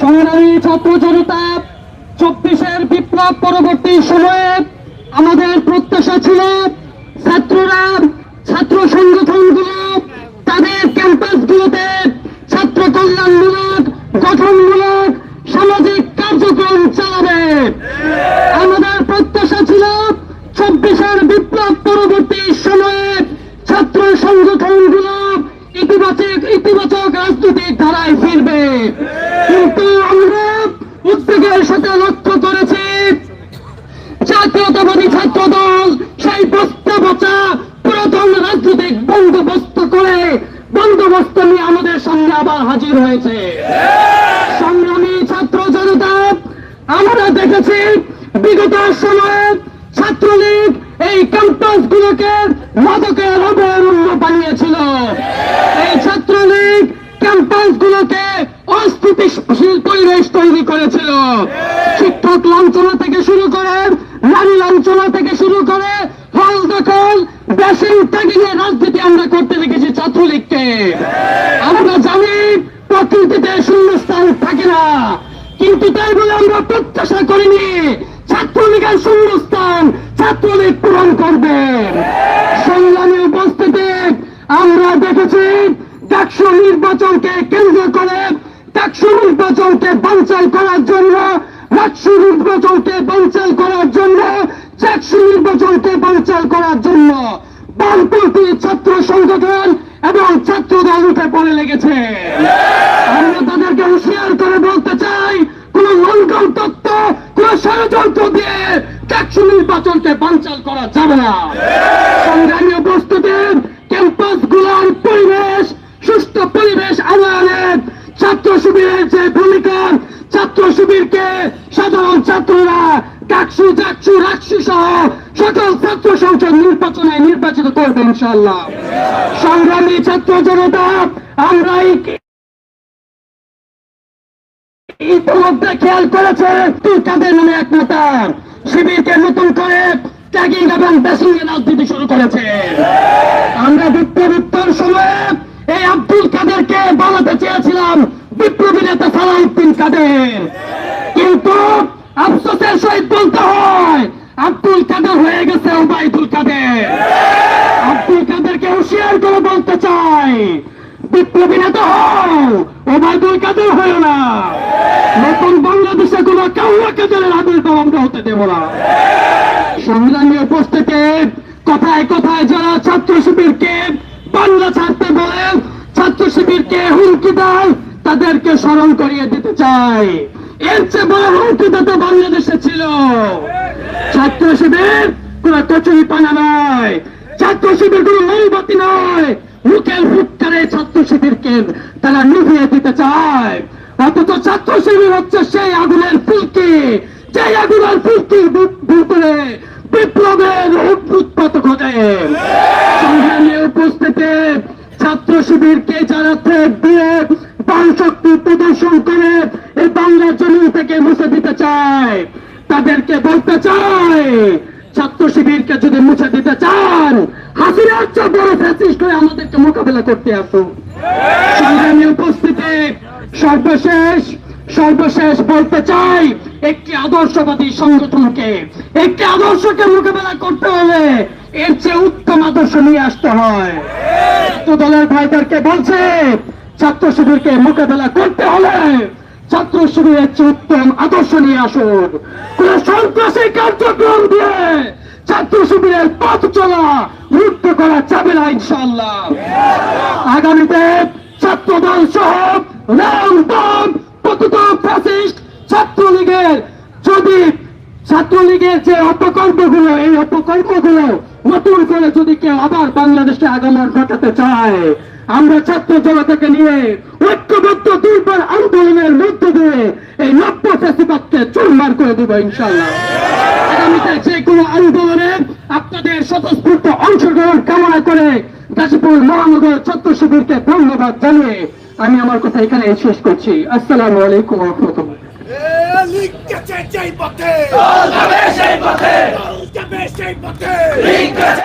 সংগ্রামী ছাত্র জনতা, চব্বিশের বিপ্লব পরবর্তী সময়ে আমাদের প্রত্যাশা ছিল ছাত্ররা, ছাত্র সংগঠনগুলো, তাদের ক্যাম্পাসগুলোতে ছাত্র কল্যাণমূলক, গঠনমূলক সামাজিক কার্যক্রম চালাবে আমাদের প্রত্যাশা ছিল চব্বিশের বিপ্লব পরবর্তী সময়ে ছাত্র সংগঠনগুলো ইতিবাচক রাজনৈতিক ধারায় ফিরবে। কিন্তু আমরা উদ্বেগের সাথে লক্ষ্য করেছি, জাতীয়তাবাদী ছাত্র দল সেই বস্তা পুরাতন রাজনৈতিক বন্দোবস্ত করে বন্দোবস্ত নিয়ে আমাদের সামনে আবার হাজির হয়েছে। সংগ্রামী ছাত্র জনতা, আমরা দেখেছি বিগত সময়ে ছাত্রলীগ এই ক্যাম্পাস গুলোকে মাদকের অভয়ারণ্য বানিয়েছিল এই ছাত্রলীগ ক্যাম্পাস গুলোকে অস্থিতিশীল পরিবেশ তৈরি করেছিল শিক্ষক লাঞ্ছনা থেকে শুরু করে নারী লাঞ্ছনা থেকে শুরু করে হল দখল বেসিং তাগিয়ে রাজনীতি আমরা করতে দেখেছি ছাত্রলীগকে আমরা জানি প্রকৃতিতে শূন্যস্থান থাকে না। কিন্তু তাই বলে আমরা প্রত্যাশা করিনি, ছাত্রলীগের শূন্যস্থান ছাত্রলীগ পূরণ করবে। সংগ্রামী উপস্থিতি আমরা দেখেছি ডাকসু নির্বাচনকে কেন্দ্র করে, ডাকসু নির্বাচনকে বাঞ্চাল করার জন্য রাকসু নির্বাচনকে বাঞ্চাল করার জন্য চাকসু নির্বাচনকে বাঞ্চাল করার জন্য বামপন্থী ছাত্র সংগঠন উঠে পড়ে লেগেছে। আমরা তাদেরকে হুঁশিয়ার করে বলতে চাই, কোন লঙ্কন তত্ত্ব, কোন ষড়যন্ত্র দিয়ে চাকসু নির্বাচনকে বাঞ্চাল করা যাবে না। সংগ্রামী উপস্থিতি ক্যাম্পাসগুলার পরিবেশ সুস্থ পরিবেশ আনয়নে ছাত্র শিবিরের যে ভূমিকা, ছাত্র শিবিরকে সাধারণ ছাত্ররা কাকসু জাকসু রাকসু সহ সকল ছাত্র সংসদ নির্বাচনে নির্বাচিত করবে ইনশাল্লাহ সংগ্রামী ছাত্র জনতা, আমরা ইতিমধ্যে খেয়াল করেছে, তুই কাদের নামে এক নেতা? শিবিরকে নতুন করে ট্যাগিং এবং বেসিং এর রাজনীতি শুরু করেছে। আমরা বিপ্লবোত্তর সময়ে এই আব্দুল কাদেরকে বানাতে চেয়েছিলাম, বিপ্লবী নেতা সালাউদ্দিন কাদের। কিন্তু আফসোসের সহিত বলতে হয় আব্দুল কাদের হয়ে গেছে ওবায়দুল কাদের আব্দুল কাদেরকে হুঁশিয়ার করে বলতে চাই বিপ্লবী নেতা হও ওবায়দুল কাদের হয় না। নতুন বাংলাদেশে কোন কাউয়া কাদের আবির্ভাব আমরা হতে দেব না। সংগ্রামী উপস্থিতি, কথায় কথায় যারা ছাত্র শিবিরকে বাংলা ছাড়তে বলে, ছাত্র শিবিরকে হুমকি দেয়, তাদেরকে স্মরণ করিয়ে দিতে চাই। এর চেয়ে বড় হুমকি তো বাংলাদেশে ছিল। ছাত্র শিবির কোন কচুরি পানা নয়। ছাত্র শিবির কোন মোমবাতি নয়। মুখের ফুটকারে ছাত্র শিবিরকে তারা নিভিয়ে দিতে চায়। অথচ ছাত্র শিবির হচ্ছে সেই আগুনের ফুলকি যে আগুনের ফুলকির ভিতরে বিপ্লবের উৎপাত ঘটে। উপস্থিতি ছাত্র শিবিরকে যারা থ্রেট দিয়ে বাল শক্তি প্রদর্শন করে, এই বাংলার জমিন থেকে মুছে দিতে চায়। তাদেরকে বলতে চাই ছাত্র শিবিরকে যদি মুছে দিতে চান, হাসিনার চেয়ে বড় ফ্যাসিস্ট হয়ে আমাদেরকে মোকাবেলা করতে আসুন সংগ্রামী উপস্থিতি, সর্বশেষ সর্বশেষ বলতে চাই, একটি আদর্শবাদী সংগঠনকে, একটি আদর্শকে মোকাবেলা করতে হলে এর চেয়ে উত্তম আদর্শ নিয়ে আসতে হয়। দলের ভাইদেরকে বলছে, ছাত্র শিবিরকে মোকাবেলা করতে হলে ছাত্র শিবিরের চেয়ে উত্তম আদর্শ নিয়ে আসুন। কোন সন্ত্রাসী কার্যক্রম দিয়ে ছাত্র শিবিরের পথ চলা মুক্ত করা যাবে না ইনশাল্লাহ আগামীতে ছাত্র সহ দম প্রকৃত ফ্যাসিস্ট ছাত্রলীগের যদি ছাত্রলীগের যে অপকর্মগুলো এই অপকর্মগুলো নতুন করে যদি কেউ আবার বাংলাদেশে আগমন ঘটাতে চায়, আমরা ছাত্র জনতাকে নিয়ে ঐক্যবদ্ধ দুর্বল আন্দোলনের মধ্য দিয়ে এই নব্য ফেসিবাদকে চুরমার করে দেবো ইনশাল্লাহ আগামীতে যে কোনো আন্দোলনে আপনাদের স্বতঃস্ফূর্ত অংশগ্রহণ কামনা করে গাজীপুর মহানগর ছত্র শিবিরকে ধন্যবাদ জানিয়ে আমি আমার কথা এখানে শেষ করছি। আসসালামু আলাইকুম রহমতুল্লাহ। লিখেছে পথে। সেই পথে। সেই পথে। লিঙ্ক